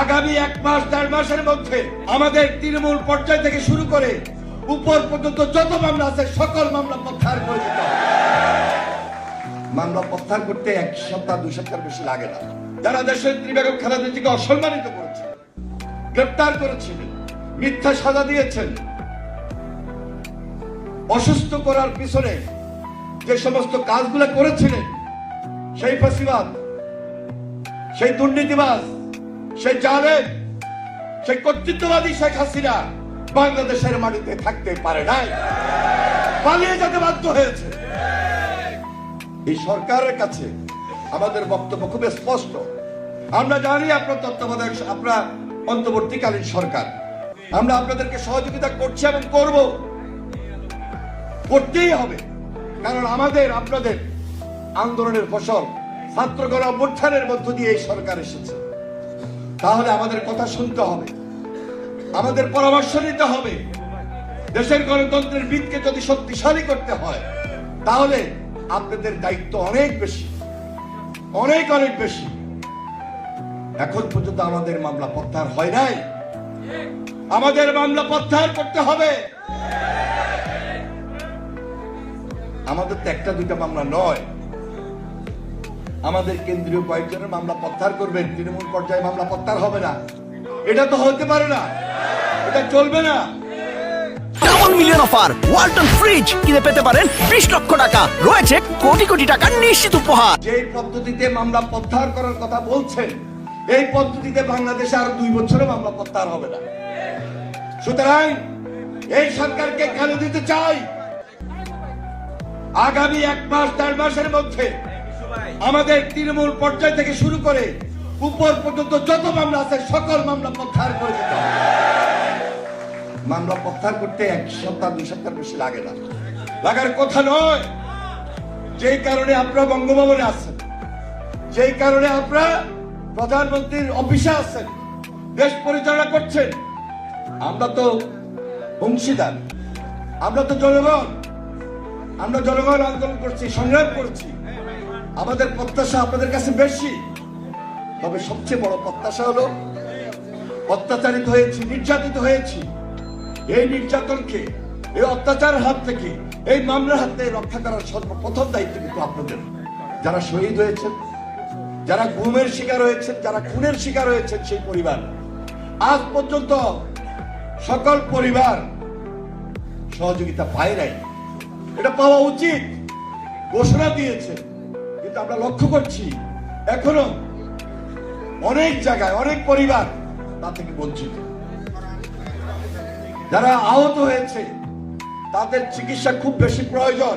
আগামী এক মাস, দেড় মাসের মধ্যে আমাদের তৃণমূল পর্যায় থেকে শুরু করে উপর পর্যন্ত যত মামলা আছে, সকল মামলা প্রত্যাহার করে দিতে মামলা প্রত্যাহার করতে এক সপ্তাহ, দুই সপ্তাহ বেশি লাগে না। যারা দেশের বেগম খালেদা অসম্মানিত করেছে, গ্রেপ্তার করেছিলেন মিথ্যা সাজা দিয়েছেন, অসুস্থ করার পিছনে যে সমস্ত কাজগুলো করেছিলেন, সেই ফাঁসিবাদ, সেই দুর্নীতিবাজ সেই জালেম সেই কর্তৃত্ববাদী শেখ হাসিনা বাংলাদেশের মাটিতে থাকতে পারে নাই। পালিয়ে যেতে বাধ্য হয়েছে। এই সরকারের কাছে আমাদের বক্তব্য খুব স্পষ্ট। আমরা জানি আপনার তত্ত্বাবধায়ক, আপনার অন্তর্বর্তীকালীন সরকার। আমরা আপনাদেরকে সহযোগিতা করছি এবং করব। করতেই হবে। কারণ আমাদের, আপনাদের আন্দোলনের ফসল ছাত্রগণ অভ্যুত্থানের মধ্য দিয়ে এই সরকার এসেছে। তাহলে আমাদের কথা শুনতে হবে। আমাদের পরামর্শ নিতে হবে। দেশের গণতন্ত্রের ভিতকে যদি শক্তিশালী করতে হয়, তাহলে আপনাদের দায়িত্ব অনেক বেশি। অনেক অনেক বেশি। এখন পর্যন্ত আমাদের মামলা প্রত্যাহার হয় নাই। আমাদের মামলা প্রত্যাহার করতে হবে। আমাদের তো একটা, দুইটা মামলা নয়। আমাদের কেন্দ্রীয় কয়েকজনের মামলা প্রত্যাহার করবেন তৃণমূল পর্যায়ে মামলা প্রত্যাহার হবে না। এটা তো হতে পারে না। এটা চলবে না। Double million offer Walton fridge কিনে পেতে পারেন বিশ লক্ষ টাকা। রয়েছে কোটি কোটি টাকার নিশ্চিত উপহার। পদ্ধতিতে মামলা প্রত্যাহার করার কথা বলছেন এই পদ্ধতিতে বাংলাদেশে আর দুই বছরে মামলা প্রত্যাহার হবে না। সুতরাং এই সরকারকে কেন দিতে চাই। আগামী এক মাস দেড় মাসের মধ্যে আমাদের তৃণমূল পর্যায় থেকে শুরু করে উপর পর্যন্ত যত মামলা আছে, সকল মামলা প্রত্যাহার করে দিতে মামলা প্রত্যাহার করতে এক সপ্তাহ, দুই সপ্তাহ বেশি লাগে না। লাগার কথা নয়, যেই কারণে আপনারা বঙ্গভবনে আছেন, যেই কারণে আপনারা প্রধানমন্ত্রীর অফিসে আছেন, দেশ পরিচালনা করছেন, আমরা তো অংশীদার, আমরা তো জনগণ, আমরা জনগণ আন্দোলন করছি, সংগ্রাম করছি। আমাদের প্রত্যাশা আপনাদের কাছে বেশি। তবে সবচেয়ে বড় প্রত্যাশা হলো, অত্যাচারিত হয়েছি, নির্যাতিত হয়েছি। এই নির্যাতনকে, এই অত্যাচারের হাত থেকে, এই মামলার হাত থেকে রক্ষা করার সর্বপ্রথম দায়িত্ব কিন্তু আপনাদের। যারা শহীদ হয়েছেন, যারা গুমের শিকার হয়েছেন, যারা খুনের শিকার হয়েছেন সেই পরিবার। আজ পর্যন্ত সকল পরিবার সহযোগিতা পায় নাই। এটা পাওয়া উচিত। ঘোষণা দিয়েছে কিন্তু আমরা লক্ষ্য করছি, এখনও অনেক জায়গায়, অনেক পরিবার তা থেকে বঞ্চিত। যারা আহত হয়েছে, তাদের চিকিৎসা খুব বেশি প্রয়োজন।